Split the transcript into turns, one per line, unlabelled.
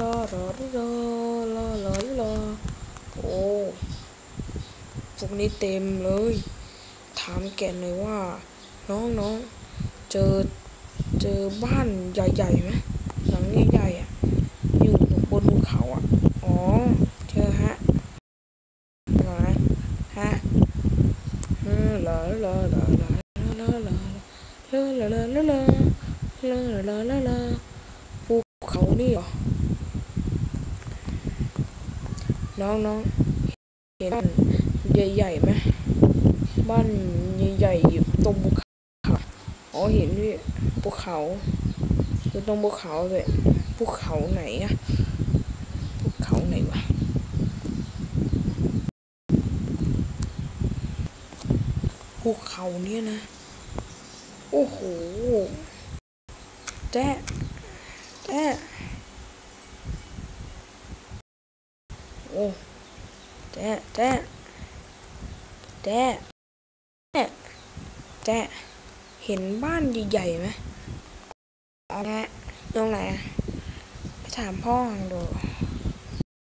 ลาลาลาลาลาลาโอ้พวกนี้เต็มเลย ถามแกหน่อยว่า น้องน้องเจอเจอบ้านใหญ่ๆไหมหลังใหญ่ๆอะอยู่บนภูเขาอะอ๋อเจอฮะเหรอฮะเออลาลาลาลาลาลาลาลาลาลาลาลาลาลาลาลาภูเขานี่เหรอ น้องน้องเห็นบ้านใหญ่ๆไหมบ้านใหญ่ๆอยู่ตรงภูเขาอ๋อเห็นด้วยภูเขาอยู่ตรงภูเขาเลยภูเขาไหนอะภูเขาไหนวะภูเขาเนี่ยนะ โอ้โหแจ๊แจ๊ะโอ้แจ๊ะแจ๊ะแจ๊ะแจ๊ะแจ๊ะเห็นบ้านใหญ่ๆไหมอ๋อแจ๊ะตรงไหนอะไปถามพ่อดู